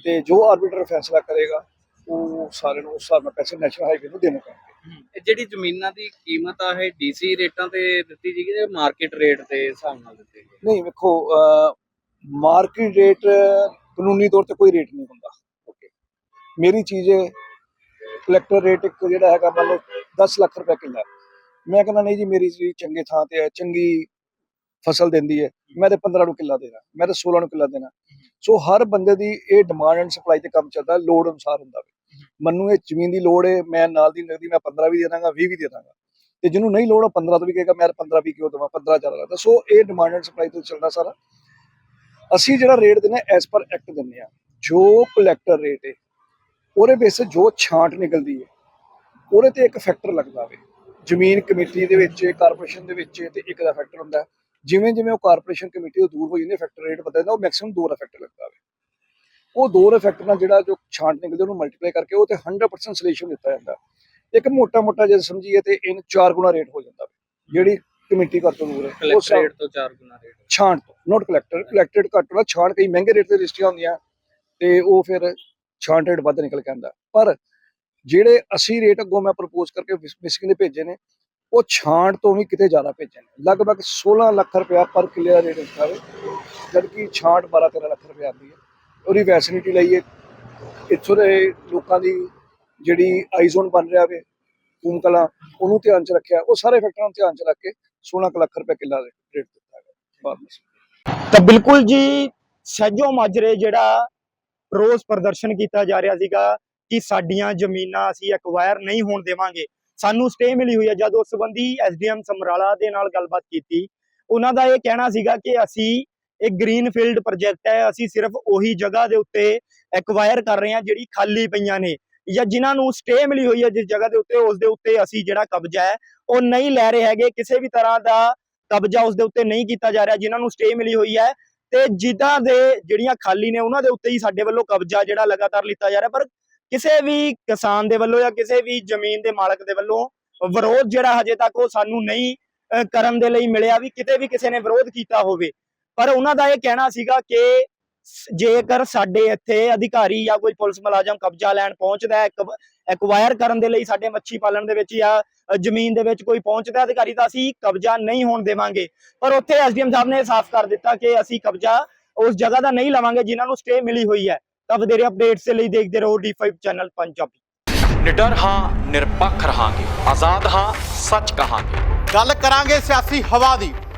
ਤੇ ਜੋ ਆਰਬਿਟਰ ਫੈਸਲਾ ਕਰੇਗਾ, ਉਹ ਸਾਰੇ ਨੂੰ ਉਸ ਹਿਸਾਬ ਨਾਲ ਪੈਸੇ ਨੈਸ਼ਨਲ ਹਾਈਵੇ ਨੂੰ ਦੇਣੇ ਪੈਣਗੇ। ਇਹ ਜਿਹੜੀ ਜ਼ਮੀਨਾਂ ਦੀ ਕੀਮਤ ਆ ਇਹ ਡੀਸੀ ਰੇਟਾਂ ਤੇ ਦਿੱਤੀ ਜੀ ਜਾਂ ਮਾਰਕੀਟ ਰੇਟ ਦੇ ਹਿਸਾਬ ਨਾਲ ਦਿੱਤੀ ਗਈ? ਨਹੀਂ ਵੇਖੋ ਮਾਰਕੀਟ ਰੇਟ ਕਾਨੂੰਨੀ ਤੌਰ ਤੇ ਕੋਈ ਰੇਟ ਨਹੀਂ ਹੁੰਦਾ। ਓਕੇ ਮੇਰੀ ਚੀਜ਼ ਹੈ ਕਲੈਕਟਰ ਰੇਟ ਇੱਕ ਜਿਹੜਾ ਹੈਗਾ ਮੰਨ ਲਓ 10 ਲੱਖ ਰੁਪਏ ਕਿੱਲਾ। ਮੈਂ ਕਹਿੰਦਾ ਨਹੀਂ ਜੀ ਮੇਰੀ ਚੀਜ਼ ਚੰਗੇ ਥਾਂ ਤੇ ਹੈ ਚੰਗੀ ਫਸਲ ਦਿੰਦੀ ਹੈ। ਮੈਂ ਤੇ 15 ਨੂੰ ਕਿੱਲਾ ਦੇਣਾ ਮੈਂ ਤੇ 16 ਨੂੰ ਕਿੱਲਾ ਦੇਣਾ। ਸੋ ਹਰ ਬੰਦੇ ਦੀ ਇਹ ਡਿਮਾਂਡ ਐਂਡ ਸਪਲਾਈ ਤੇ ਕੰਮ ਚੱਲਦਾ ਲੋੜ ਅਨੁਸਾਰ ਹੁੰਦਾ ਵੇ। ਮੈਨੂੰ ਇਹ ਜ਼ਮੀਨ ਦੀ ਲੋੜ ਹੈ, ਮੈਂ ਨਾਲ ਦੀ ਨਗਦੀ ਮੈਂ 15 ਵੀ ਦੇ ਦਾਂਗਾ 20 ਵੀ ਦੇ ਦਾਂਗਾ। ਤੇ ਜਿਹਨੂੰ ਨਹੀਂ ਲੋੜ ਉਹ 15 ਤੋਂ ਵੀ ਕਹੇਗਾ, ਮੈਂ 15 ਵੀ ਕਿਉਂ ਦੇਵਾਂ 15 ਚੱਲ ਲੱਗਦਾ ਸੋ ਇਹ ਡਿਮਾਂਡ ਐਂਡ ਸਪਲਾਈ ਤੋਂ ਚੱਲਦਾ ਸਾਰਾ। ਅਸੀਂ ਜਿਹੜਾ ਰੇਟ ਦਿੰਦੇ ਐਸ ਪਰ ਐਕਟ ਦਿੰਦੇ ਆ ਜੋ ਕਲੈਕਟਰ ਰੇਟ ਹੈ, ਉਹਦੇ ਬੇਸ ਜੋ ਛਾਂਟ ਨਿਕਲਦੀ ਹੈ, ਉਹਦੇ ਤੇ ਇੱਕ ਫੈਕਟਰ ਲੱਗਦਾ ਵੇ। ਜ਼ਮੀਨ ਕਮੇਟੀ ਦੇ ਵਿੱਚ ਕਾਰਪੋਰੇਸ਼ਨ ਦੇ ਵਿੱਚ ਤੇ ਇੱਕ ਦਾ ਫੈਕਟਰ ਹੁੰਦਾ। ਜਿਵੇਂ ਜਿਵੇਂ ਉਹ ਕਾਰਪੋਰੇਸ਼ਨ ਕਮੇਟੀ ਤੋਂ ਦੂਰ ਹੋ ਜਾਂਦੀ ਫੈਕਟਰ ਰੇਟ ਬਦਲਦਾ ਜਾਂਦਾ, ਉਹ ਮੈਕਸਿਮਮ ਦੋ ਦਾ ਫੈਕਟਰ ਲੱਗਦਾ ਵੇ। ਉਹ ਦੋ ਫੈਕਟਰ ਨਾਲ ਜਿਹੜਾ ਜੋ ਛਾਂਟ ਨਿਕਲਦੀ ਉਹਨੂੰ ਮਲਟੀਪਲਾਈ ਕਰਕੇ ਉਹ ਤੇ 100% ਸੋਲੂਸ਼ਨ ਦਿੱਤਾ ਜਾਂਦਾ। ਇੱਕ ਮੋਟਾ ਮੋਟਾ ਜੇ ਸਮਝੀਏ ਤੇ ਇਹਨ ਚਾਰ ਗੁਣਾ ਰੇਟ ਹੋ ਜਾਂਦਾ। ਜਿਹੜੀ ਕਮੇਟੀ ਘਰ ਤੋਂ ਦੂਰ ਹੈ ਹਿਸਾਬ- ਰੇਟ ਤੋਂ 4 ਗੁਣਾ ਰੇਟ ਛਾਂਟ ਤੋਂ ਨੋਟ ਕਲੈਕਟਰ ਕਲੈਕਟਡ ਘੱਟ ਹੁੰਦਾ ਛਾਂਟ ਕਈ ਮਹਿੰਗੇ ਰੇਟ ਤੇ ਰਜਿਸਟਰੀਆਂ ਹੁੰਦੀਆਂ ਤੇ ਉਹ ਫਿਰ ਛਾਂਟ ਰੇਟ ਵੱਧ ਨਿਕਲ ਕੇ ਆਉਂਦਾ। ਪਰ ਜਿਹੜੇ ਅਸੀਂ ਰੇਟ ਅੱਗੋਂ ਮੈਂ ਪ੍ਰਪੋਜ਼ ਕਰਕੇ ਮਿਸਕਿੰਗ ਦੇ ਭੇਜੇ ਨੇ ਉਹ ਛਾਂਟ ਤੋਂ ਵੀ ਕਿਤੇ ਜ਼ਿਆਦਾ ਭੇਜੇ ਨੇ। ਲਗਭਗ 16 ਲੱਖ ਰੁਪਇਆ ਪਰ ਕਿੱਲੇ ਦਾ ਰੇਟ ਹੁੰਦਾ ਵੇ ਜਦਕਿ ਛਾਂਟ 12 13 ਲੱਖ ਰੁਪਇਆ ਆਉਂਦੀ ਹੈ। ਉਹਦੀ ਵੈਸਿਨਿਟੀ ਲਈਏ ਇੱਥੋਂ ਦੇ ਲੋਕਾਂ ਦੀ ਜਿਹੜੀ ਆਈਜ਼ੋਨ ਬਣ ਰਿਹਾ ਵੇ ਕੂਮ ਉਹਨੂੰ ਧਿਆਨ ਚ ਰੱਖਿਆ। ਉਹ ਸਾਰੇ ਫੈਕਟਰਾਂ ਨੂੰ ਧਿਆਨ ਚ ਰੱਖ ਕੇ 16 ਲੱਖ ਰੁਪਏ ਕਿੱਲਾ ਰੇਟ ਦਿੱਤਾ ਹੈ ਫਾਰਮਰਸ ਤਾਂ ਬਿਲਕੁਲ ਜੀ, ਸਹਿਜੋ ਮਾਜਰੇ ਜਿਹੜਾ ਰੋਸ ਪ੍ਰਦਰਸ਼ਨ ਕੀਤਾ ਜਾ ਰਿਹਾ ਸੀਗਾ ਕਿ ਸਾਡੀਆਂ ਜ਼ਮੀਨਾਂ ਅਸੀਂ ਐਕਵਾਇਰ ਨਹੀਂ ਹੋਣ ਦੇਵਾਂਗੇ। ਸਾਨੂੰ ਸਟੇ ਮਿਲੀ ਹੋਈ ਹੈ। ਜਦ ਉਸ ਸੰਬੰਧੀ ਐਸਡੀਐਮ ਸਮਰਾਲਾ ਦੇ ਨਾਲ ਗੱਲਬਾਤ ਕੀਤੀ, ਉਹਨਾਂ ਦਾ ਇਹ ਕਹਿਣਾ ਸੀਗਾ ਕਿ ਅਸੀਂ ਇੱਕ ਗ੍ਰੀਨਫੀਲਡ ਪ੍ਰੋਜੈਕਟ ਹੈ। ਅਸੀਂ ਸਿਰਫ ਉਹੀ ਜਗ੍ਹਾ ਦੇ ਉੱਤੇ ਐਕਵਾਇਰ ਕਰ ਰਹੇ ਹਾਂ ਜਿਹੜੀ ਖਾਲੀ ਪਈਆਂ ਨੇ। ਜਾਂ ਜਿਨ੍ਹਾਂ ਨੂੰ ਸਟੇ ਮਿਲੀ ਹੋਈ ਹੈ, ਜਿਸ ਜਗ੍ਹਾ ਦੇ ਉੱਤੇ, ਉਸ ਦੇ ਉੱਤੇ ਅਸੀਂ ਜਿਹੜਾ ਕਬਜ਼ਾ ਹੈ, ਉਹ ਨਹੀਂ ਲੈ ਰਹੇ ਹੈਗੇ। ਕਿਸੇ ਵੀ ਤਰ੍ਹਾਂ ਦਾ ਕਬਜ਼ਾ ਉਸ ਦੇ ਉੱਤੇ ਨਹੀਂ ਕੀਤਾ ਜਾ ਰਿਹਾ, ਜਿਨ੍ਹਾਂ ਨੂੰ ਸਟੇ ਮਿਲੀ ਹੋਈ ਹੈ। ਤੇ ਜਿੱਦਾਂ ਦੇ ਜਿਹੜੀਆਂ ਖਾਲੀ ਨੇ, ਉਹਨਾਂ ਦੇ ਉੱਤੇ ਹੀ ਸਾਡੇ ਵੱਲੋਂ ਕਬਜ਼ਾ ਜਿਹੜਾ ਲਗਾਤਾਰ ਲਿੱਤਾ ਜਾ ਰਿਹਾ। ਪਰ ਕਿਸੇ ਵੀ ਕਿਸਾਨ ਦੇ ਵੱਲੋਂ ਜਾਂ ਕਿਸੇ ਵੀ ਜ਼ਮੀਨ ਦੇ ਮਾਲਕ ਦੇ ਵੱਲੋਂ ਵਿਰੋਧ ਜਿਹੜਾ ਹਜੇ ਤੱਕ ਉਹ ਸਾਨੂੰ ਨਹੀਂ ਕਰਨ ਦੇ ਲਈ ਮਿਲਿਆ ਵੀ ਕਿਤੇ ਵੀ ਕਿਸੇ ਨੇ ਵਿਰੋਧ ਕੀਤਾ ਹੋਵੇ। ਪਰ ਉਹਨਾਂ ਦਾ ਇਹ ਕਹਿਣਾ ਸੀਗਾ ਕਿ ਜੇਕਰ ਸਾਡੇ ਇੱਥੇ ਅਧਿਕਾਰੀ ਜਾਂ ਕੋਈ ਪੁਲਿਸ ਮੁਲਾਜ਼ਮ ਕਬਜ਼ਾ ਲੈਣ ਪਹੁੰਚਦਾ ਹੈ ਐਕਵਾਇਰ ਕਰਨ ਦੇ ਲਈ ਸਾਡੇ ਮੱਛੀ ਪਾਲਣ ਦੇ ਵਿੱਚ ਜਾਂ ਜ਼ਮੀਨ ਦੇ ਵਿੱਚ ਕੋਈ ਪਹੁੰਚਦਾ ਅਧਿਕਾਰੀ ਤਾਂ ਅਸੀਂ ਕਬਜ਼ਾ ਨਹੀਂ ਹੋਣ ਦੇਵਾਂਗੇ। ਪਰ ਉੱਥੇ ਐਸਡੀਐਮ ਸਾਹਿਬ ਨੇ ਸਾਫ਼ ਕਰ ਦਿੱਤਾ ਕਿ ਅਸੀਂ ਕਬਜ਼ਾ ਉਸ ਜਗ੍ਹਾ ਦਾ ਨਹੀਂ ਲਵਾਂਗੇ ਜਿਨ੍ਹਾਂ ਨੂੰ ਸਟੇ ਮਿਲੀ ਹੋਈ ਹੈ। ਤਾਂ ਵਧੇਰੇ ਅਪਡੇਟਸ ਦੇ ਲਈ ਦੇਖਦੇ ਰਹੋ D5 ਚੈਨਲ ਪੰਜਾਬੀ ਨਿਡਰ ਹਾਂ ਨਿਰਪੱਖ ਰਹਾਂਗੇ। ਆਜ਼ਾਦ ਹਾਂ ਸੱਚ ਕਹਾਂਗੇ। ਗੱਲ ਕਰਾਂਗੇ ਸਿਆਸੀ ਹਵਾ ਦੀ।